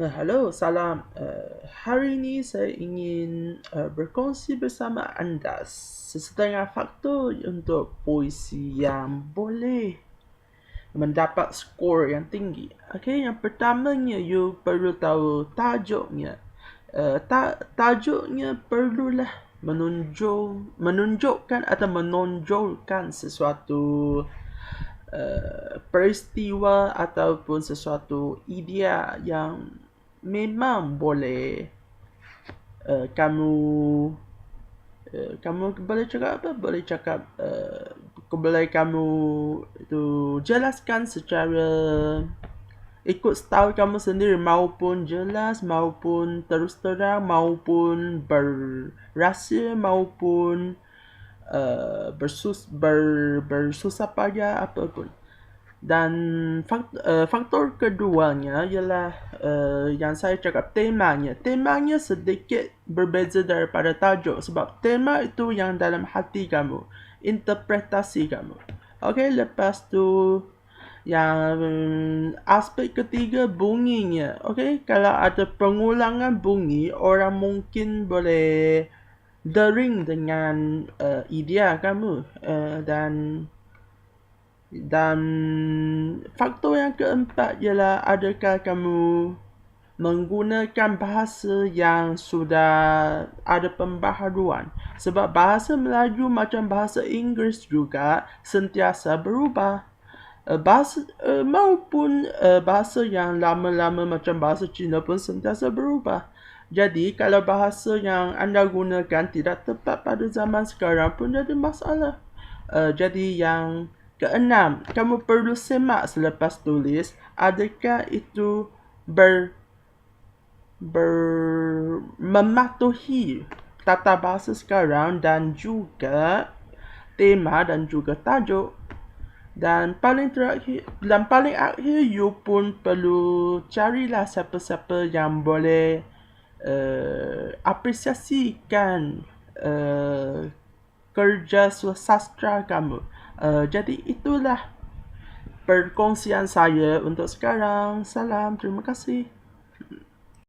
Uh, Halo, salam. Uh, hari ini saya ingin uh, berkongsi bersama anda sesetengah faktor untuk puisi yang boleh mendapat skor yang tinggi. Okey, yang pertamanya you perlu tahu tajuknya. Uh, ta- tajuknya perlulah menunjuk menunjukkan atau menonjolkan sesuatu uh, peristiwa ataupun sesuatu idea yang memang boleh uh, kamu uh, kamu boleh cakap apa? Boleh cakap uh, boleh kamu itu jelaskan secara ikut style kamu sendiri maupun jelas maupun terus terang maupun berrahsia maupun uh, bersus ber bersusah payah apapun dan faktor, uh, faktor keduanya ialah uh, yang saya cakap temanya. Temanya sedikit berbeza daripada tajuk sebab tema itu yang dalam hati kamu, interpretasi kamu. Okey, lepas tu yang um, aspek ketiga bunyinya. Okey, kalau ada pengulangan bunyi, orang mungkin boleh dering dengan uh, idea kamu uh, dan dan faktor yang keempat ialah adakah kamu menggunakan bahasa yang sudah ada pembaharuan. Sebab bahasa Melayu macam bahasa Inggeris juga sentiasa berubah. Eh, bahasa uh, maupun uh, bahasa yang lama-lama macam bahasa Cina pun sentiasa berubah. Jadi kalau bahasa yang anda gunakan tidak tepat pada zaman sekarang pun jadi masalah. Uh, jadi yang Keenam, kamu perlu semak selepas tulis adakah itu ber ber mematuhi tata bahasa sekarang dan juga tema dan juga tajuk. Dan paling terakhir dan paling akhir you pun perlu carilah siapa-siapa yang boleh uh, apresiasikan uh, kerja sastra kamu. Uh, jadi itulah perkongsian saya untuk sekarang. Salam, terima kasih.